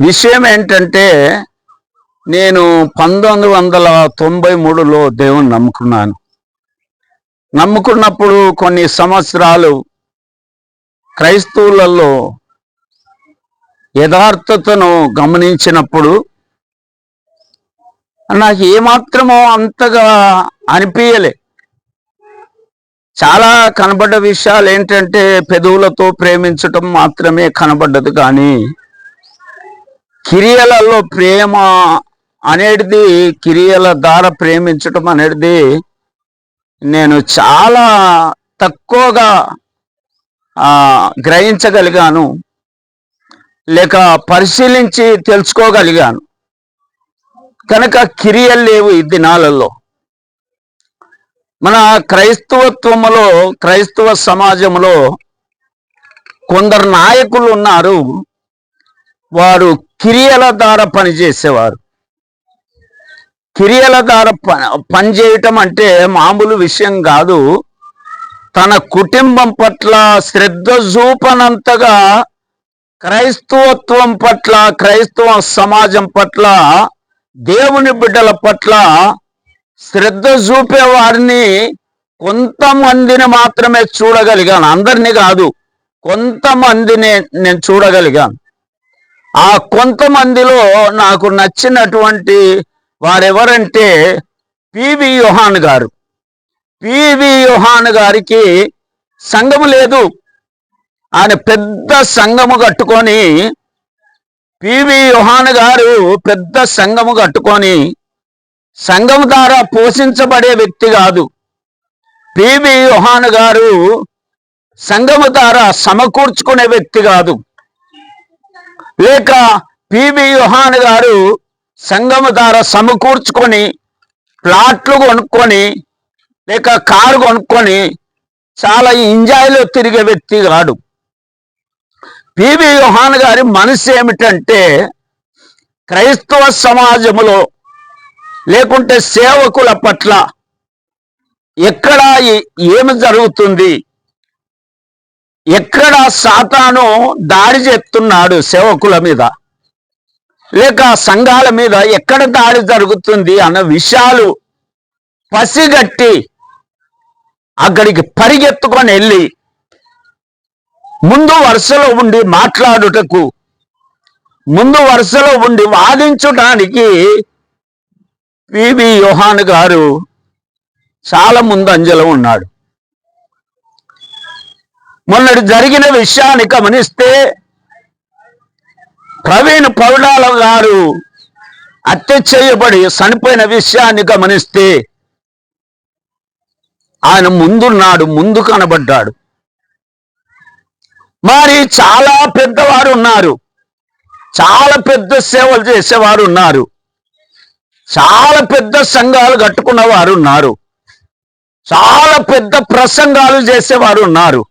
విషయం ఏంటంటే నేను పంతొమ్మిది వందల తొంభై మూడులో దేవుని నమ్ముకున్నాను. నమ్ముకున్నప్పుడు కొన్ని సంవత్సరాలు క్రైస్తవులలో యథార్థతను గమనించినప్పుడు నాకు ఏమాత్రమో అంతగా అనిపించలే చాలా కనబడ్డ విషయాలు ఏంటంటే పెదవులతో ప్రేమించటం మాత్రమే కనబడ్డది కానీ కిరియలలో ప్రేమ అనేది కిరియల ద్వారా ప్రేమించటం అనేది నేను చాలా తక్కువగా గ్రహించగలిగాను. లేక పరిశీలించి తెలుసుకోగలిగాను. కనుక కిరియలు లేవు ఈ దినాలలో. మన క్రైస్తవత్వములో క్రైస్తవ సమాజంలో కొందరు నాయకులు ఉన్నారు. వారు కిరియల ద్వారా పనిచేసేవారు కిరియల ద్వారా పని పనిచేయటం అంటే మామూలు విషయం కాదు. తన కుటుంబం పట్ల శ్రద్ధ చూపనంతగా క్రైస్తవత్వం పట్ల క్రైస్తవ సమాజం పట్ల దేవుని బిడ్డల పట్ల శ్రద్ధ చూపే వారిని కొంతమందిని మాత్రమే చూడగలిగాను. అందరినీ కాదు కొంతమందిని నేను చూడగలిగాను. ఆ కొంతమందిలో నాకు నచ్చినటువంటి వారెవరంటే పివి యోహాన్ గారు. పివి యోహాన్ గారికి సంఘము లేదు. ఆయన పెద్ద సంఘము కట్టుకొని పివి యోహాన్ గారు పెద్ద సంఘము కట్టుకొని సంఘం ద్వారా పోషించబడే వ్యక్తి కాదు. పివి యోహాన్ గారు సంఘము ద్వారా సమకూర్చుకునే వ్యక్తి కాదు. లేక పివి యుహాన్ గారు సంఘము ద్వారా సమకూర్చుకొని ప్లాట్లు కొనుక్కొని లేక కారు కొనుక్కొని చాలా ఎంజాయ్లో తిరిగే వ్యక్తి కాడు పివి యుహాన్ గారి మనసు ఏమిటంటే క్రైస్తవ సమాజములో లేకుంటే సేవకుల పట్ల ఎక్కడ ఏమి జరుగుతుంది? ఎక్కడ సాతాను దాడి చేస్తున్నాడు సేవకుల మీద? లేక సంఘాల మీద ఎక్కడ దాడి జరుగుతుంది అన్న విషయాలు పసిగట్టి అక్కడికి పరిగెత్తుకొని వెళ్ళి ముందు వరుసలో ఉండి మాట్లాడుటకు ముందు వరుసలో ఉండి వాదించడానికి పివి యోహాన్ గారు చాలా ముందంజలో ఉన్నాడు. మొన్నటి జరిగిన విషయాన్ని గమనిస్తే ప్రవీణ్ పౌడాల గారు హత్య చేయబడి చనిపోయిన విషయాన్ని గమనిస్తే ఆయన ముందున్నాడు ముందు కనబడ్డాడు. మరి చాలా పెద్దవారు ఉన్నారు. చాలా పెద్ద సేవలు చేసేవారు ఉన్నారు. చాలా పెద్ద సంఘాలు కట్టుకున్న వారు ఉన్నారు. చాలా పెద్ద ప్రసంగాలు చేసేవారు ఉన్నారు.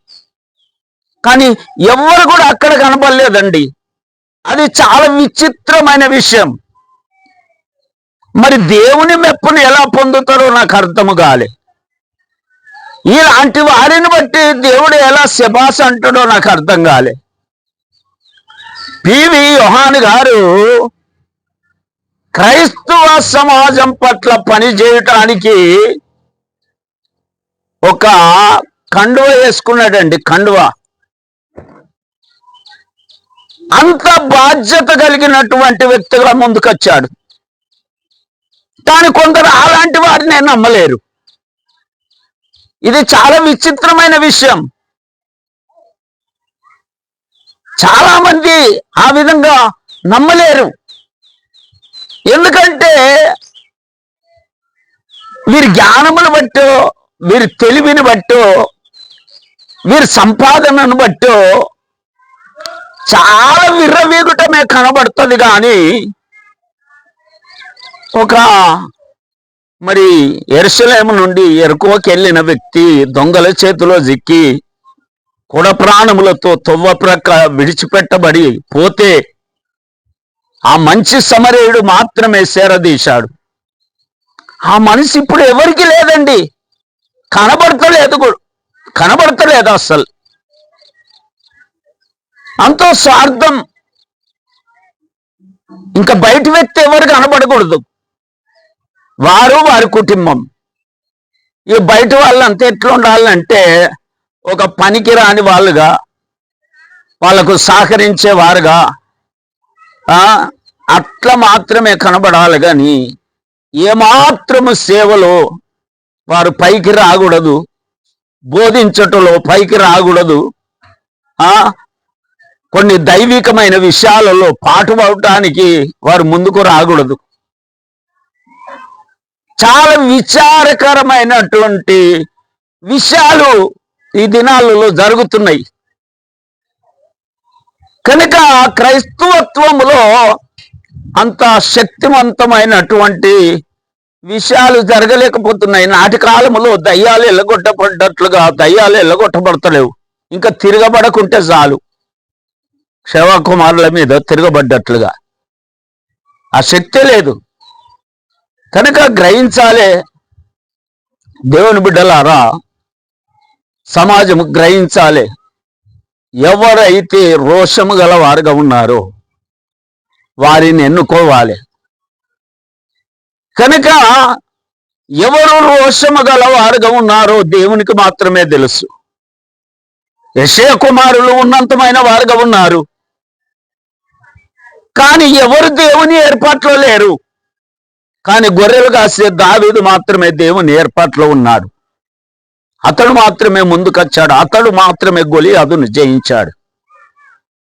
కానీ ఎవరు కూడా అక్కడ కనబడలేదండి. అది చాలా విచిత్రమైన విషయం. మరి దేవుని మెప్పును ఎలా పొందుతారో నాకు అర్థము కాలే. ఇలాంటి వారిని బట్టి దేవుడు ఎలా శబాస్ అంటాడో నాకు అర్థం కాలే. పివి యోహాన్ గారు క్రైస్తవ సమాజం పట్ల పని చేయటానికి ఒక కండువ వేసుకున్నాడండి కండువ. అంత బాధ్యత కలిగినటువంటి వ్యక్తిగా ముందుకొచ్చాడు. కానీ కొందరు అలాంటి వారిని నమ్మలేరు. ఇది చాలా విచిత్రమైన విషయం. చాలా మంది ఆ విధంగా నమ్మలేరు. ఎందుకంటే వీరి జ్ఞానమును బట్టో వీరి తెలివిని బట్టో వీరి సంపాదనను బట్టో చాలా విర్రవీగుటమే కనబడుతుంది కానీ ఒక మరి ఎరుసలేము నుండి ఎరుకోకి వెళ్ళిన వ్యక్తి దొంగల చేతిలో జిక్కి కుడ ప్రాణములతో తొవ్వ ప్రక్క విడిచిపెట్టబడి పోతే ఆ మంచి సమరేయుడు మాత్రమే సేరదీశాడు. ఆ మనిషి ఇప్పుడు ఎవరికి లేదండి? కనబడతలేదు కనబడతలేదు అస్సలు అంతో స్వార్థం. ఇంకా బయట వ్యక్తి ఎవరు కనబడకూడదు. వారు వారి కుటుంబం. ఈ బయట వాళ్ళంతా ఎట్లా ఉండాలంటే ఒక పనికి రాని వాళ్ళుగా వాళ్ళకు సహకరించేవారుగా అట్లా మాత్రమే కనబడాలి కానీ ఏమాత్రము సేవలో వారు పైకి రాకూడదు. బోధించటంలో పైకి రాకూడదు. కొన్ని దైవికమైన విషయాలలో పాటుపడటానికి వారు ముందుకు రాకూడదు. చాలా విచారకరమైనటువంటి విషయాలు ఈ దినాలలో జరుగుతున్నాయి. కనుక క్రైస్తవత్వములో అంత శక్తివంతమైనటువంటి విషయాలు జరగలేకపోతున్నాయి. నాటి కాలంలో దయ్యాలు ఎల్లగొట్టబడ్డట్లుగా దయ్యాలు ఎల్లగొట్టబడతలేవు. ఇంకా తిరగబడకుంటే చాలు. శివకుమారుల మీద తిరగబడ్డట్లుగా. ఆ శక్తి లేదు. కనుక గ్రహించాలే దేవుని బిడ్డలారా సమాజం గ్రహించాలి. ఎవరైతే రోషము గల వారుగా ఉన్నారో వారిని ఎన్నుకోవాలి. కనుక ఎవరు రోషము గల వారుగా ఉన్నారో దేవునికి మాత్రమే తెలుసు. యశయ కుమారులు ఉన్నంతమైన వారుగా ఉన్నారు. కానీ ఎవరు దేవుని ఏర్పాట్లో లేరు. కానీ గొర్రెలు కాసే దావీదు మాత్రమే దేవుని ఏర్పాట్లో ఉన్నాడు. అతడు మాత్రమే ముందుకొచ్చాడు. అతడు మాత్రమే గొలి అదును జయించాడు.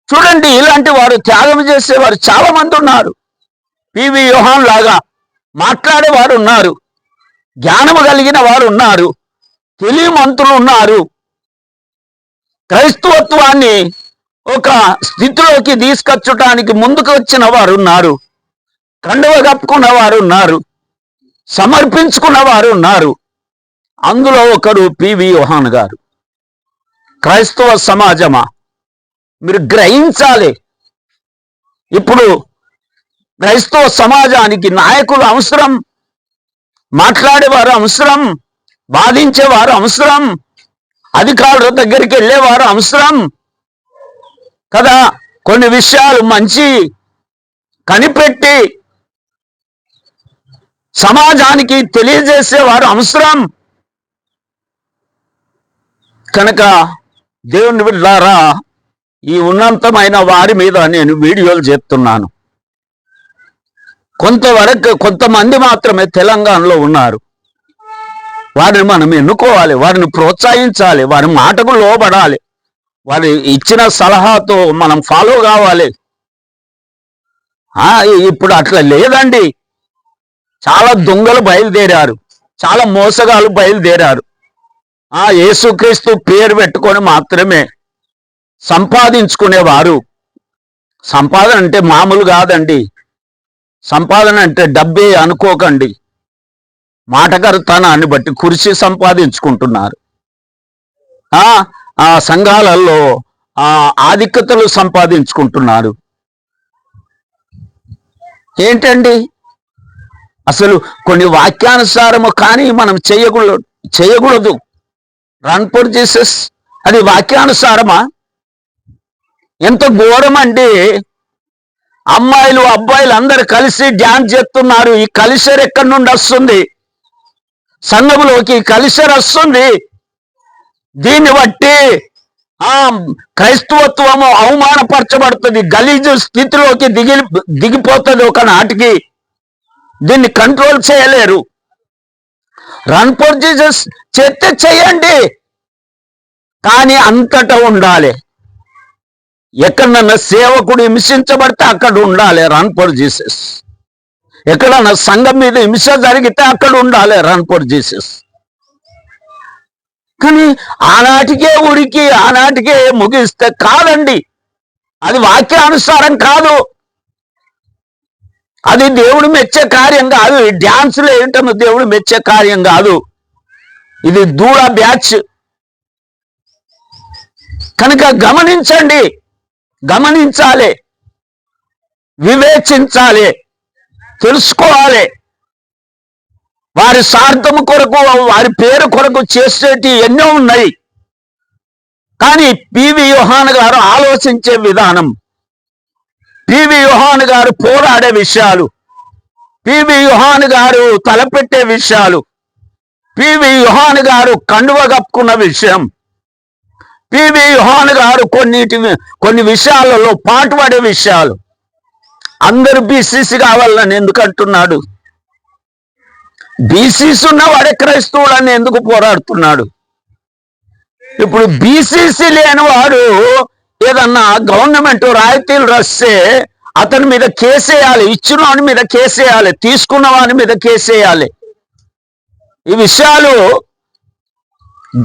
చూడండి ఇలాంటి వారు త్యాగం చేసేవారు చాలా మంది ఉన్నారు పివి వ్యూహాన్ లాగా మాట్లాడేవారు ఉన్నారు. జ్ఞానము కలిగిన వారు ఉన్నారు. తెలియమంతులు ఉన్నారు. క్రైస్తవత్వాన్ని ఒక స్థితిలోకి తీసుకొచ్చటానికి ముందుకు వచ్చిన వారు ఉన్నారు. కండువ కప్పుకున్న వారు ఉన్నారు. సమర్పించుకున్న వారు ఉన్నారు. అందులో ఒకరు పివి యోహాన్ గారు. క్రైస్తవ సమాజమా? మీరు గ్రహించాలి. ఇప్పుడు క్రైస్తవ సమాజానికి నాయకులు అవసరం. మాట్లాడేవారు అవసరం. వాదించేవారు అవసరం. అధికారుల దగ్గరికి వెళ్ళేవారు అవసరం. కదా? కొన్ని విషయాలు మంచి కనిపెట్టి సమాజానికి తెలియజేసేవారు అవసరం కనుక దేవుని బిడ్డారా ఈ ఉన్నంతమైన వారి మీద నేను వీడియోలు చేస్తున్నాను. కొంతవరకు కొంతమంది మాత్రమే తెలంగాణలో ఉన్నారు. వారిని మనం ఎన్నుకోవాలి వారిని ప్రోత్సహించాలి వారి మాటకు లోబడాలి. వారి ఇచ్చిన సలహాతో మనం ఫాలో కావాలి. ఆ ఇప్పుడు అట్లా లేదండి. చాలా దొంగలు బయలుదేరారు. చాలా మోసగాలు బయలుదేరారు. ఆ యేసుక్రీస్తు పేరు పెట్టుకొని మాత్రమే సంపాదించుకునేవారు. సంపాదన అంటే మామూలు కాదండి. సంపాదన అంటే డబ్బే అనుకోకండి. మాటకరుతనాన్ని బట్టి కురిసి సంపాదించుకుంటున్నారు. ఆ సంఘాలలో ఆ ఆధిక్యతలు సంపాదించుకుంటున్నారు. ఏంటండి? అసలు కొన్ని వాక్యానుసారము కానీ మనం చేయకూడదు చేయకూడదు. రన్ ఫర్ జీసస్ అది వాక్యానుసారమా? ఎంత ఘోరం అంటే అమ్మాయిలు అబ్బాయిలు అందరు కలిసి డ్యాన్స్ చేస్తున్నారు. ఈ కలిసర్ ఎక్కడి నుండి వస్తుంది. సంఘములోకి కలిసర్ వస్తుంది దీన్ని బట్టి ఆ క్రైస్తవత్వము అవమానపరచబడుతుంది గలీజు స్థితిలోకి దిగి దిగిపోతుంది ఒక నాటికి. దీన్ని కంట్రోల్ చేయలేరు. రన్ ఫర్ జీసస్ చేస్తే చేయండి కానీ అంతటా ఉండాలి. ఎక్కడన్నా సేవకుడు హింసించబడితే అక్కడ ఉండాలి రన్ ఫర్ జీసస్ ఎక్కడన్నా సంఘం మీద హింస జరిగితే అక్కడ ఉండాలి రన్ ఫర్ జీసస్ కానీ ఆనాటికే ఉడికి ఆనాటికే ముగిస్తే కాదండి. అది వాక్యానుసారం కాదు. అది దేవుడు మెచ్చే కార్యం కాదు. ఈ డ్యాన్సులు ఏంటన్నా దేవుడు మెచ్చే కార్యం కాదు. ఇది దూర బ్యాచ్. కనుక గమనించండి. గమనించాలి. వివేచించాలి. తెలుసుకోవాలి. వారి స్వార్థము కొరకు వారి పేరు కొరకు చేసేటి ఎన్నో ఉన్నాయి. కానీ పివి యోహాన్ గారు ఆలోచించే విధానం పివి యోహాన్ గారు పోరాడే విషయాలు పివి యోహాన్ గారు తలపెట్టే విషయాలు పివి యోహాన్ గారు కండువ కప్పుకున్న విషయం పివి యోహాన్ గారు కొన్నిటి కొన్ని విషయాలలో పాటుపడే విషయాలు. అందరూ బీసీసీ కావాలని ఎందుకంటున్నాడు? బీసీసీ ఉన్నవాడే క్రైస్తవుడని ఎందుకు పోరాడుతున్నాడు? ఇప్పుడు బీసీసీ లేనివాడు ఏదన్నా గవర్నమెంట్ రాయితీలు రాస్తే అతని మీద కేసేయాలి ఇచ్చిన వాని మీద కేసేయాలి తీసుకున్న వాని మీద కేసేయాలి. ఈ విషయాలు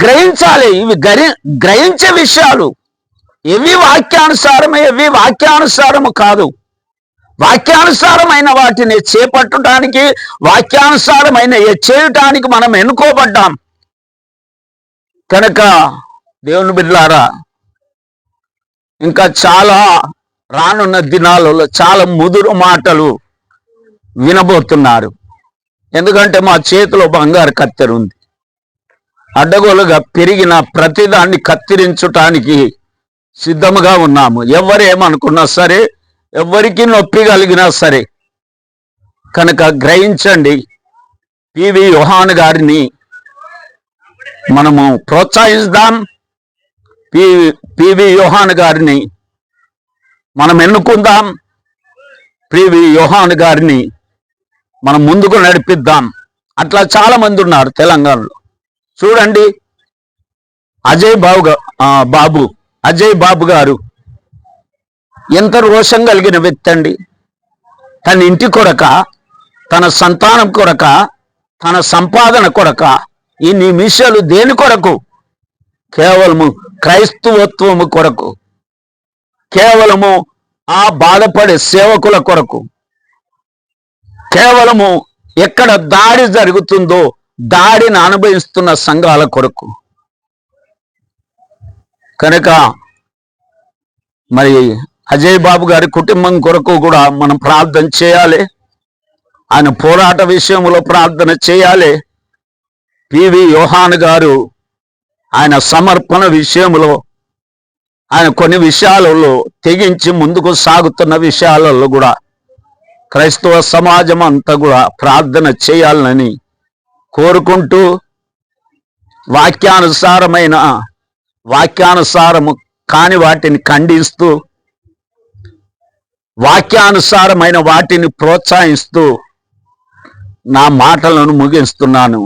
గ్రహించాలి ఇవి గరి గ్రహించే విషయాలు. ఇవి వాక్యానుసారమే ఇవి వాక్యానుసారము కాదు. వాక్యానుసారమైన వాటిని చేపట్టడానికి వాక్యానుసారమైన చేయటానికి మనం ఎన్నుకోబడ్డాం? కనుక దేవుని బిడ్లారా ఇంకా చాలా రానున్న దినాలలో చాలా ముదురు మాటలు వినబోతున్నారు. ఎందుకంటే మా చేతిలో బంగారు కత్తెర ఉంది. అడ్డగోలుగా పెరిగిన ప్రతిదాన్ని కత్తిరించటానికి సిద్ధముగా ఉన్నాము. ఎవరేమనుకున్నా సరే ఎవరికి నొప్పి కలిగినా సరే కనుక గ్రహించండి. పివి యోహాన్ గారిని మనము ప్రోత్సహిస్తాం. పి పివి యోహాన్ గారిని మనం ఎన్నుకుందాం. పివి యోహాన్ గారిని మనం ముందుకు నడిపిద్దాం. అట్లా చాలా మంది ఉన్నారు తెలంగాణలో. చూడండి అజయ్ బాబు బాబు అజయ్ బాబు గారు ఎంత రోషం కలిగిన వ్యక్తి అండి. తన ఇంటి కొరక తన సంతానం కొరక తన సంపాదన కొరక ఈ నిమిషాలు దేని కొరకు? కేవలము క్రైస్తవత్వము కొరకు కేవలము ఆ బాధపడే సేవకుల కొరకు కేవలము ఎక్కడ దాడి జరుగుతుందో దాడిని అనుభవిస్తున్న సంఘాల కొరకు. కనుక మరి అజయ్ బాబు గారి కుటుంబం కొరకు కూడా మనం ప్రార్థన చేయాలి. ఆయన పోరాట విషయంలో ప్రార్థన చేయాలి. పివి యోహాన్ గారు ఆయన సమర్పణ విషయంలో ఆయన కొన్ని విషయాలలో తెగించి ముందుకు సాగుతున్న విషయాలలో కూడా క్రైస్తవ సమాజం అంతా కూడా ప్రార్థన చేయాలని కోరుకుంటూ వాక్యానుసారమైన వాక్యానుసారము కాని వాటిని ఖండిస్తూ వాక్యానుసారమైన వాటిని ప్రోత్సహిస్తూ నా మాటలను ముగిస్తున్నాను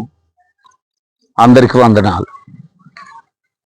అందరికి వందనాలు.